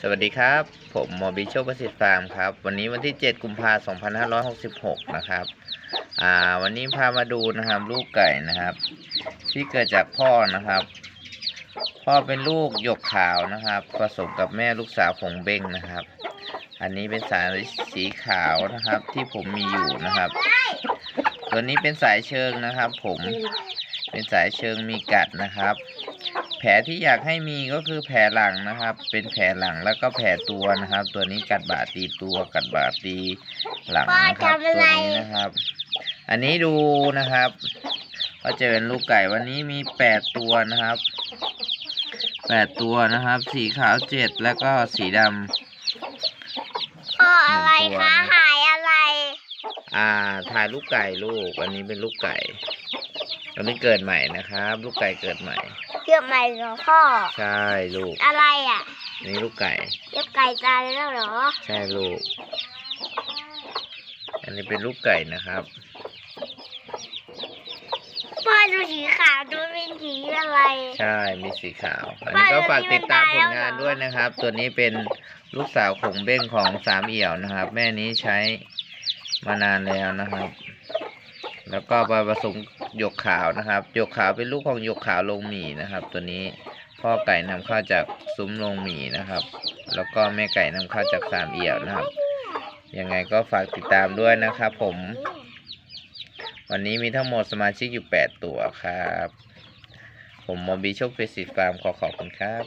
สวัสดีครับ ผมหมอบิโชคประสิทธิ์ฟาร์มครับ วันนี้วันที่ 7 กุมภาพันธ์2566 นะครับ อ่า วันนี้พามาดูนะครับลูกไก่นะครับ ที่เกิดจากพ่อนะครับ พ่อเป็นลูกหยกขาวนะครับ ผสมกับแม่ลูกสาวผงเบ้งนะครับ อันนี้เป็นสายสีขาวนะครับที่ผมมีอยู่นะครับ ตัวนี้เป็นสายเชิงนะครับ ผม เป็นสายเชิงมีกัดนะครับ แผลที่อยากให้มีก็คือแผลหลังนะครับ เป็นแผลหลังแล้วก็แผลตัวนะครับ ตัวนี้กัดบาดตีตัวกัดบาดตีหลังนะครับตัวนี้นะครับ อันนี้ดูนะครับ ก็จะเป็นลูกไก่วันนี้มีแปดตัวนะครับแปดตัวนะครับ สีขาวเจ็ดแล้วก็สีดำพ่ออะไรหนึ่งตัวคะนะหายอะไร อ่าถ่ายลูกไก่ลูก อันนี้เป็นลูกไก่ อันนี้เกิดใหม่นะครับ ลูกไก่เกิดใหม่ เกี่ยวใหม่เหรอพ่อ ใช่ลูก อะไรอะ นี่ลูกไก่เกี่ยวไก่ตายแล้วเหรอ ใช่ลูก อันนี้เป็นลูกไก่นะครับ พ่อดูสีขาวดูเป็นสีอะไร ใช่ มีสีขาว อันนี้ก็ฝากติดตามผลงานด้วยนะครับ ตัวนี้เป็นลูกสาวของเบ้งของสามเอี่ยวนะครับ แม่นี้ใช้มานานแล้วนะครับ แล้วก็มาผสม หยกขาวนะครับหยกขาวเป็นลูกของหยกขาวลงหมี่นะครับ ตัวนี้พ่อไก่นำเข้าจากซุ้มลงหมี่นะครับ แล้วก็แม่ไก่นำเข้าจากสามเอี่ยวนะครับยังไงก็ฝากติดตามด้วยนะครับผม วันนี้มีทั้งหมดสมาชิกอยู่ 8 ตัวครับ ผมมอบีโชคเฟสิฟาร์มขอขอบคุณครับ